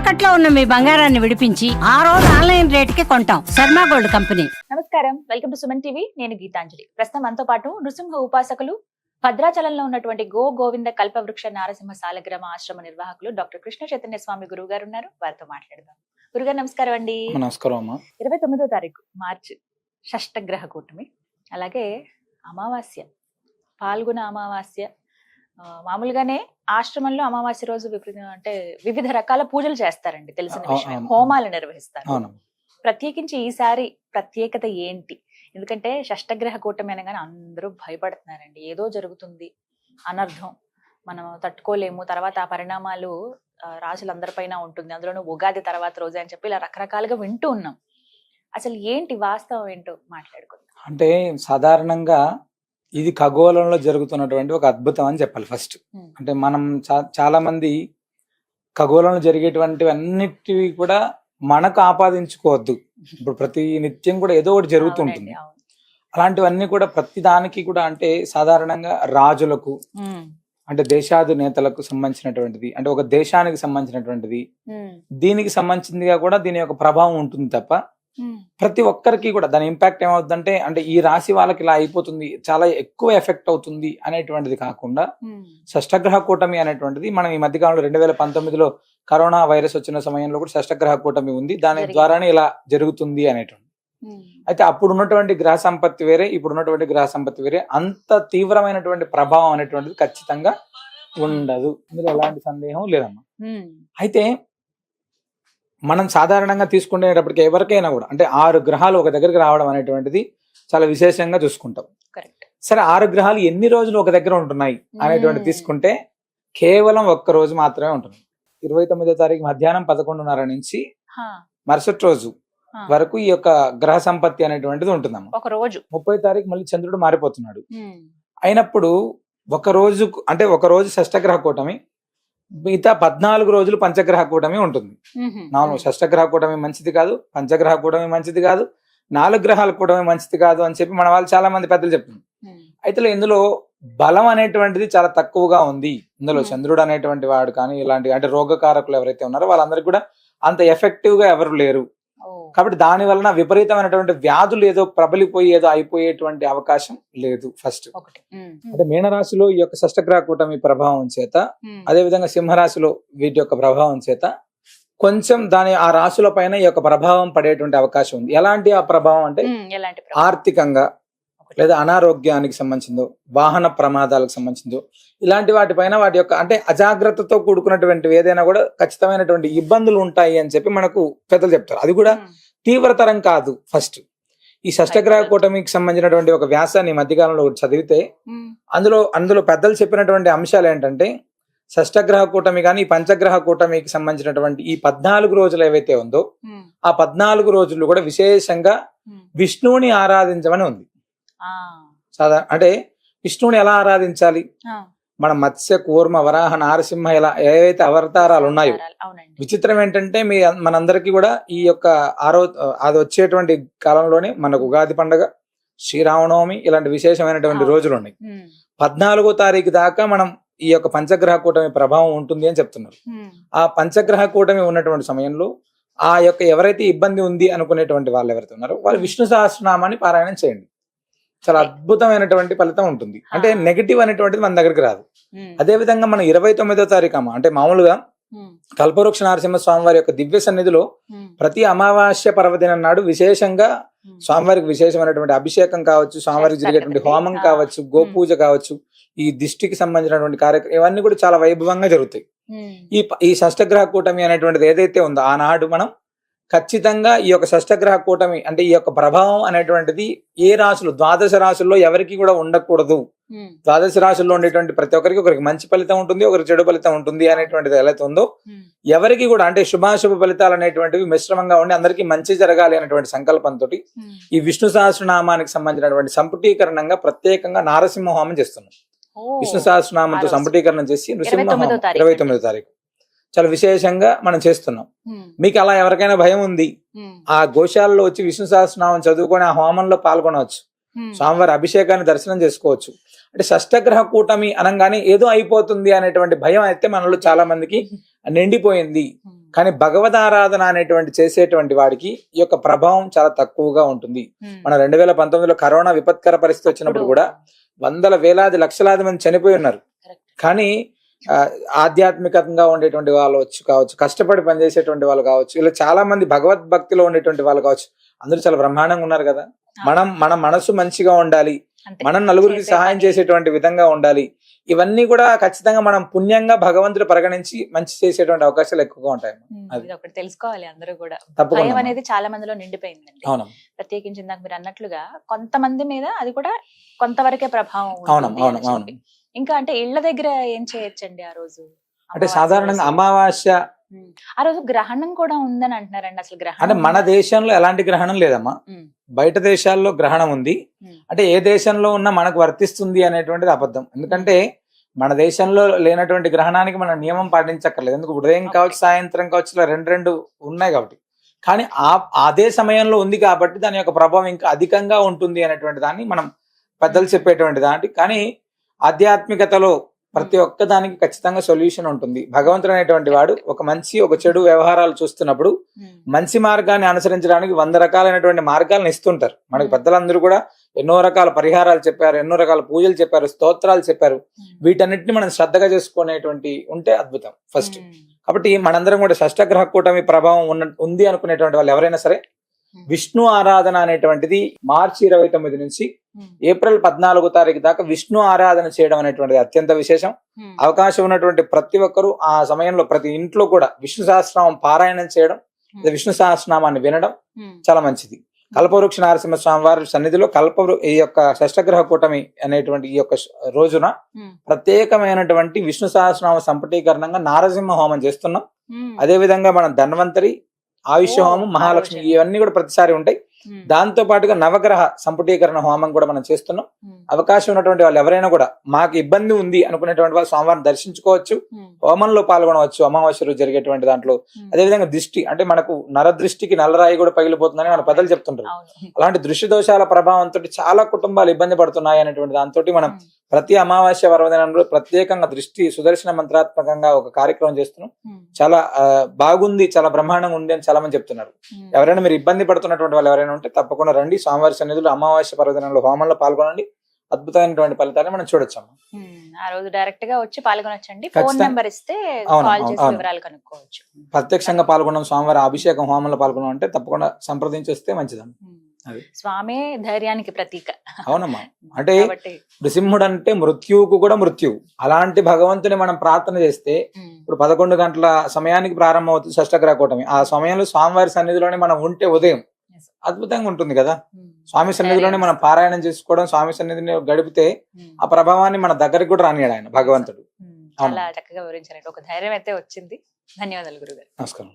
తాకట్లో ఉన్న మీ బంగారాన్ని విడిపించి ఆ రోజు ఆన్లైన్ రేటుకి కొంటాం. Sharma gold company. నమస్కారం. Welcome to Suman TV. నేను గీతాంజలి. ప్రస్తుతం మనతో పాటు నృసింహ ఉపాసకులు భద్రాచలంలో ఉన్నటువంటి గో గోవింద కల్పవృక్ష నారసింహ సాలగ్రామ ఆశ్రమ నిర్వాహకులు డాక్టర్ కృష్ణ చైతన్య స్వామి గురువు గారు ఉన్నారు. వారితో మాట్లాడదాం. గురుగారు నమస్కారం అండి. నమస్కారం అమ్మా. ఇరవై తొమ్మిదో తారీఖు మార్చి షష్టగ్రహ కూటమి. అలాగే అమావాస్య పాల్గొన అమావాస్య మామూలుగానే ఆశ్రమంలో అమావాస్య రోజు విపరీత అంటే వివిధ రకాల పూజలు చేస్తారండి తెలిసిన విషయం. హోమాలు నిర్వహిస్తారు. ప్రత్యేకించి ఈసారి ప్రత్యేకత ఏంటి? ఎందుకంటే షష్టగ్రహ కూటమి అనగానే అందరూ భయపడుతున్నారండి. ఏదో జరుగుతుంది. అనర్థం మనం తట్టుకోలేము. తర్వాత ఆ పరిణామాలు రాజులందరిపైన ఉంటుంది. అందులోనూ ఉగాది తర్వాత రోజు అని చెప్పి ఇలా రకరకాలుగా వింటూ ఉన్నాం. అసలు ఏంటి వాస్తవం ఏంటో మాట్లాడుకుందాం. అంటే సాధారణంగా ఇది ఖగోళంలో జరుగుతున్నటువంటి ఒక అద్భుతం అని చెప్పాలి ఫస్ట్. అంటే మనం చాలా మంది ఖగోళంలో జరిగేటువంటివి అన్నిటివి కూడా మనకు ఆపాదించుకోవద్దు. ఇప్పుడు ప్రతి నిత్యం కూడా ఏదో ఒకటి జరుగుతుంటుంది. అలాంటివన్నీ కూడా ప్రతి దానికి కూడా అంటే సాధారణంగా రాజులకు అంటే దేశాధినేతలకు సంబంధించినటువంటిది అంటే ఒక దేశానికి సంబంధించినటువంటిది. దీనికి సంబంధించిందిగా కూడా దీని యొక్క ప్రభావం ఉంటుంది తప్ప ప్రతి ఒక్కరికి కూడా దాని ఇంపాక్ట్ ఏమవుతుందంటే అంటే ఈ రాశి వాళ్ళకి ఇలా అయిపోతుంది చాలా ఎక్కువ ఎఫెక్ట్ అవుతుంది అనేటువంటిది కాకుండా ఉమ్, షష్టగ్రహ కూటమి అనేటువంటిది మనం ఈ మధ్యకాలంలో రెండు వేల పంతొమ్మిదిలో కరోనా వైరస్ వచ్చిన సమయంలో కూడా షష్టగ్రహ కూటమి ఉంది. దాని. ద్వారానే ఇలా జరుగుతుంది అనేటువంటి. ఉమ్, అయితే అప్పుడు ఉన్నటువంటి గ్రహ సంపత్తి వేరే ఇప్పుడు ఉన్నటువంటి గ్రహ సంపత్తి వేరే. అంత తీవ్రమైనటువంటి ప్రభావం అనేటువంటిది ఖచ్చితంగా ఉండదు. ఇందులో ఎలాంటి సందేహం లేదమ్మా. అయితే మనం సాధారణంగా తీసుకునేటప్పటికి ఎవరికైనా కూడా అంటే ఆరు గ్రహాలు ఒక దగ్గరికి రావడం అనేటువంటిది చాలా విశేషంగా చూసుకుంటాం. సరే ఆరు గ్రహాలు ఎన్ని రోజులు ఒక దగ్గర ఉంటున్నాయి అనేటువంటి. తీసుకుంటే కేవలం ఒక్క రోజు మాత్రమే ఉంటుంది. ఇరవై తొమ్మిదో తారీఖు మధ్యాహ్నం పదకొండున్నర నుంచి మరుసటి రోజు. వరకు ఈ యొక్క గ్రహ సంపత్తి అనేటువంటిది ఉంటుందమ్మా. ఒక రోజు. ముప్పై తారీఖు మళ్ళీ చంద్రుడు మారిపోతున్నాడు. అయినప్పుడు ఒక రోజు అంటే ఒక రోజు షష్టగ్రహ కూటమి మిగతా పద్నాలుగు రోజులు పంచగ్రహ కూటమి ఉంటుంది. ఉమ్, షష్టగ్రహ కూటమి మంచిది కాదు పంచగ్రహ కూటమి మంచిది కాదు నాలుగు గ్రహాల కూటమి మంచిది కాదు అని చెప్పి మన వాళ్ళు చాలా మంది పెద్దలు చెప్తున్నారు. అయితే ఇందులో బలం అనేటువంటిది చాలా తక్కువగా ఉంది. ఇందులో. చంద్రుడు అనేటువంటి వాడు కానీ ఇలాంటి అంటే రోగకారకులు ఎవరైతే ఉన్నారో వాళ్ళందరికీ కూడా అంత ఎఫెక్టివ్గా ఎవరు లేరు. కాబట్టి దాని వలన విపరీతమైనటువంటి వ్యాధులు ఏదో ప్రబలిపోయి ఏదో అయిపోయేటువంటి అవకాశం లేదు ఫస్ట్. అంటే మీనరాశిలో ఈ యొక్క షష్టగ్రహ కూటమి ప్రభావం చేత అదే విధంగా సింహరాశిలో వీటి యొక్క ప్రభావం చేత కొంచెం దాని ఆ రాశుల పైన ఈ యొక్క ప్రభావం పడేటువంటి అవకాశం ఉంది. ఎలాంటి ఆ ప్రభావం అంటే? ఆర్థికంగా. లేదా అనారోగ్యానికి సంబంధించిందో వాహన ప్రమాదాలకు సంబంధించిందో ఇలాంటి వాటిపైన వాటి యొక్క అంటే అజాగ్రత్తతో కూడుకున్నటువంటి ఏదైనా కూడా ఖచ్చితమైనటువంటి ఇబ్బందులు ఉంటాయి అని చెప్పి మనకు పెద్దలు చెప్తారు. అది కూడా తీవ్రతరం కాదు ఫస్ట్ ఈ షష్టగ్రహ కూటమికి సంబంధించినటువంటి ఒక వ్యాసాన్ని మధ్యకాలంలో ఒకటి చదివితే అందులో అందులో పెద్దలు చెప్పినటువంటి అంశాలు ఏంటంటే షష్టగ్రహ కూటమి కానీ ఈ పంచగ్రహ కూటమికి సంబంధించినటువంటి ఈ పద్నాలుగు రోజులు ఏవైతే ఉందో ఆ పద్నాలుగు రోజులు కూడా విశేషంగా విష్ణువుని ఆరాధించమని ఉంది. సాధారణ అంటే విష్ణువుని ఎలా ఆరాధించాలి? మన మత్స్య కూర్మ వరాహ నారసింహ ఇలా ఏవైతే అవతారాలు ఉన్నాయో. విచిత్రం ఏంటంటే మీ మనందరికీ కూడా ఈ యొక్క ఆరో అది వచ్చేటువంటి కాలంలోనే మనకు ఉగాది పండగ శ్రీరామనవమి ఇలాంటి విశేషమైనటువంటి. రోజులు ఉన్నాయి. పద్నాలుగో తారీఖు దాకా మనం ఈ యొక్క పంచగ్రహ కూటమి ప్రభావం ఉంటుంది అని చెప్తున్నారు. ఆ పంచగ్రహ కూటమి ఉన్నటువంటి సమయంలో ఆ యొక్క ఎవరైతే ఇబ్బంది ఉంది అనుకునేటువంటి వాళ్ళు ఎవరైతే ఉన్నారో వాళ్ళు విష్ణు సహస్రనామాన్ని పారాయణం చేయండి. చాలా అద్భుతమైనటువంటి ఫలితం ఉంటుంది. అంటే. నెగిటివ్ అనేటువంటిది మన దగ్గరికి రాదు. అదే విధంగా మనం ఇరవై తొమ్మిదో తారీఖు అమ్మ అంటే మామూలుగా కల్పవృక్ష నరసింహ స్వామి వారి యొక్క దివ్య సన్నిధిలో ప్రతి అమావాస్య పర్వదినం నాడు విశేషంగా స్వామివారికి విశేషమైనటువంటి అభిషేకం కావచ్చు స్వామివారికి జరిగేటువంటి హోమం. కావచ్చు గోపూజ కావచ్చు ఈ దిష్టికి సంబంధించినటువంటి కార్యక్రమం ఇవన్నీ కూడా చాలా వైభవంగా జరుగుతాయి. ఈ ఈ షష్టగ్రహ కూటమి అనేటువంటిది ఏదైతే ఉందో ఆనాడు మనం ఖచ్చితంగా ఈ యొక్క షష్టగ్రహ కూటమి అంటే ఈ యొక్క ప్రభావం అనేటువంటిది ఏ రాశులు? ద్వాదశ రాశుల్లో ఎవరికి కూడా ఉండకూడదు. ద్వాదశ రాశుల్లో ఉండేటువంటి ప్రతి ఒక్కరికి ఒకరికి మంచి ఫలితం ఉంటుంది ఒకరికి చెడు ఫలితం ఉంటుంది అనేటువంటిది ఎలా ఉందో ఎవరికి కూడా అంటే శుభాశుభ ఫలితాలు అనేటువంటివి మిశ్రమంగా ఉండి అందరికీ మంచి జరగాలి అనేటువంటి సంకల్పంతో. ఈ విష్ణు సహస్రనామానికి సంబంధించినటువంటి సంపుటీకరణంగా ప్రత్యేకంగా నారసింహ హోమం చేస్తున్నాం. విష్ణు సహస్రనామంతో. సంపుటీకరణ చేసి నృసింహ ఇరవై తొమ్మిదో తారీఖు. చాలా విశేషంగా మనం చేస్తున్నాం. మీకు అలా ఎవరికైనా భయం ఉంది? ఆ గోశాలలో వచ్చి విష్ణు సహస్రనామం చదువుకొని ఆ హోమంలో పాల్గొనవచ్చు. స్వామివారి అభిషేకాన్ని దర్శనం చేసుకోవచ్చు. అంటే షష్టగ్రహ కూటమి అనగానే ఏదో అయిపోతుంది అనేటువంటి భయం అయితే మనలో చాలా మందికి నిండిపోయింది. కానీ భగవద్ ఆరాధన అనేటువంటి చేసేటువంటి వాడికి ఈ యొక్క ప్రభావం చాలా తక్కువగా ఉంటుంది. మన రెండు వేల పంతొమ్మిదిలో కరోనా విపత్కర పరిస్థితి వచ్చినప్పుడు కూడా వందల వేలాది లక్షలాది మంది చనిపోయి ఉన్నారు. కానీ ఆధ్యాత్మికంగా ఉండేటువంటి వాళ్ళు వచ్చి కావచ్చు కష్టపడి పనిచేసేటువంటి వాళ్ళు కావచ్చు ఇలా చాలా మంది భగవద్భక్తిలో ఉండేటువంటి వాళ్ళు కావచ్చు అందరూ చాలా బ్రహ్మాండంగా ఉన్నారు కదా మనం మన మనసు మంచిగా ఉండాలి. మనం నలుగురికి సహాయం. చేసేటువంటి విధంగా ఉండాలి ఇవన్నీ కూడా ఖచ్చితంగా మనం పుణ్యంగా భగవంతుడు పరిగణించి మంచి చేసేటువంటి అవకాశాలు ఎక్కువగా ఉంటాయి అది. ఒకటి తెలుసుకోవాలి అందరూ కూడా భయం అనేది చాలా మందిలో నిండిపోయిందండి అవును ప్రత్యేకించి ఇందాక మీరు అన్నట్లుగా కొంతమంది మీద అది కూడా కొంతవరకే ప్రభావం అవును, అవును, అవును. ఇంకా అంటే ఇళ్ళ దగ్గర ఏం చేయొచ్చండి ఆ రోజు అంటే సాధారణంగా. అమావాస్య. ఆ రోజు గ్రహణం కూడా ఉందని అంటున్నారండి అసలు గ్రహణం అంటే మన? దేశంలో ఎలాంటి గ్రహణం లేదమ్మా. బయట దేశాల్లో గ్రహణం ఉంది. అంటే ఏ దేశంలో ఉన్నా మనకు వర్తిస్తుంది అనేటువంటిది అబద్ధం ఎందుకంటే మన దేశంలో లేనటువంటి గ్రహణానికి మనం నియమం పాటించక్కర్లేదు ఎందుకు ఉదయం. కావచ్చు సాయంత్రం కావచ్చు ఇలా రెండు రెండు ఉన్నాయి కాబట్టి కానీ ఆ అదే సమయంలో ఉంది కాబట్టి దాని యొక్క ప్రభావం ఇంకా అధికంగా ఉంటుంది అనేటువంటి దాన్ని మనం పెద్దలు చెప్పేటువంటి దాంట్ కానీ ఆధ్యాత్మికతలో ప్రతి ఒక్క దానికి ఖచ్చితంగా సొల్యూషన్ ఉంటుంది భగవంతుడు అనేటువంటి వాడు ఒక మంచి ఒక చెడు వ్యవహారాలు చూస్తున్నప్పుడు ఉమ్. మంచి మార్గాన్ని అనుసరించడానికి వంద రకాలైనటువంటి మార్గాలను ఇస్తుంటారు మనకి Hmm. పెద్దలందరూ కూడా ఎన్నో రకాల పరిహారాలు చెప్పారు ఎన్నో రకాల పూజలు చెప్పారు స్తోత్రాలు చెప్పారు ఉమ్. వీటన్నిటిని మనం శ్రద్ధగా చేసుకునేటువంటి ఉంటే అద్భుతం ఫస్ట్. కాబట్టి మనందరం కూడా షష్టగ్రహ కూటమి ప్రభావం ఉన్న ఉంది అనుకునేటువంటి వాళ్ళు ఎవరైనా సరే. విష్ణు ఆరాధన అనేటువంటిది మార్చి ఇరవై తొమ్మిది నుంచి ఉమ్. ఏప్రిల్ పద్నాలుగో తారీఖు దాకా విష్ణు ఆరాధన చేయడం అనేటువంటిది అత్యంత విశేషం ఉమ్. అవకాశం ఉన్నటువంటి ప్రతి ఒక్కరూ ఆ సమయంలో ప్రతి ఇంట్లో కూడా విష్ణు సహస్రనామం పారాయణం చేయడం విష్ణు సహస్రనామాన్ని వినడం. చాలా మంచిది కల్పవృక్ష నరసింహ స్వామి వారి సన్నిధిలో కల్ప ఈ యొక్క షష్టగ్రహ కూటమి అనేటువంటి ఈ యొక్క రోజున. ప్రత్యేకమైనటువంటి విష్ణు సహస్రనామ సంపుటీకరణంగా నారసింహ హోమం చేస్తున్నాం. అదే విధంగా మనం ధన్వంతరి ఆయుష్య ఓ, హోమం మహాలక్ష్మి. ఇవన్నీ కూడా ప్రతిసారి ఉంటాయి. దాంతో పాటుగా నవగ్రహ సంపుటీకరణ హోమం కూడా మనం చేస్తున్నాం ఉమ్. అవకాశం ఉన్నటువంటి వాళ్ళు ఎవరైనా కూడా మాకు ఇబ్బంది ఉంది అనుకునేటువంటి వాళ్ళు స్వామివారిని దర్శించుకోవచ్చు ఉమ్. హోమంలో పాల్గొనవచ్చు అమావాస్య రోజు జరిగేటువంటి దాంట్లో. అదేవిధంగా దృష్టి అంటే మనకు నరదృష్టికి నల్లరాయి కూడా పగిలిపోతుందని మన పెద్దలు చెప్తుంటారు అలాంటి దృష్టి దోషాల ప్రభావంతో చాలా కుటుంబాలు ఇబ్బంది పడుతున్నాయి అనేటువంటి దాంతో మనం. ప్రతి అమావాస్య పర్వదినంలో ప్రత్యేకంగా దృష్టి సుదర్శన మంత్రాత్మకంగా ఒక కార్యక్రమం చేస్తున్నాం. చాలా బాగుంది చాలా బ్రహ్మాండంగా ఉంది అని చాలా మంది చెప్తున్నారు. ఎవరైనా మీరు ఇబ్బంది పడుతున్నటువంటి వాళ్ళు ఎవరైనా ఉంటే తప్పకుండా రండి స్వామివారి సన్నిధులు అమావాస్య పర్వదినంలో హోమంలో పాల్గొనండి అద్భుతమైనటువంటి ఫలితాన్ని మనం చూడొచ్చు. ఆ రోజు డైరెక్ట్గా వచ్చి పాల్గొనొచ్చండి ఫోన్. నెంబర్ ఇస్తే కాల్ చేసి. వివరాలు కనుక్కోవచ్చు ప్రత్యక్షంగా పాల్గొన్నాం స్వామివారి అభిషేకం హోమంలో పాల్గొన్నాం అంటే తప్పకుండా సంప్రదించి వస్తే మంచిదమ్మ. స్వామే ధైర్యానికి ప్రతీక అవునమ్మా అంటే నృసింహుడు అంటే మృత్యువుకు కూడా మృత్యువు అలాంటి భగవంతుని మనం ప్రార్థన చేస్తే. ఇప్పుడు పదకొండు గంటల సమయానికి ప్రారంభం అవుతుంది షష్టగ్రహ కూటమి ఆ సమయంలో స్వామివారి సన్నిధిలోనే మనం ఉంటే ఉదయం. అద్భుతంగా ఉంటుంది కదా ఉమ్. స్వామి సన్నిధిలోనే మనం పారాయణం చేసుకోవడం స్వామి సన్నిధిని గడిపితే ఉమ్. ఆ ప్రభావాన్ని మన దగ్గరికి కూడా రానియాడు ఆయన భగవంతుడు. అవును. చాలా చక్కగా వివరించారండి ఒక ధైర్యం అయితే వచ్చింది ధన్యవాదాలు గురుగారు నమస్కారం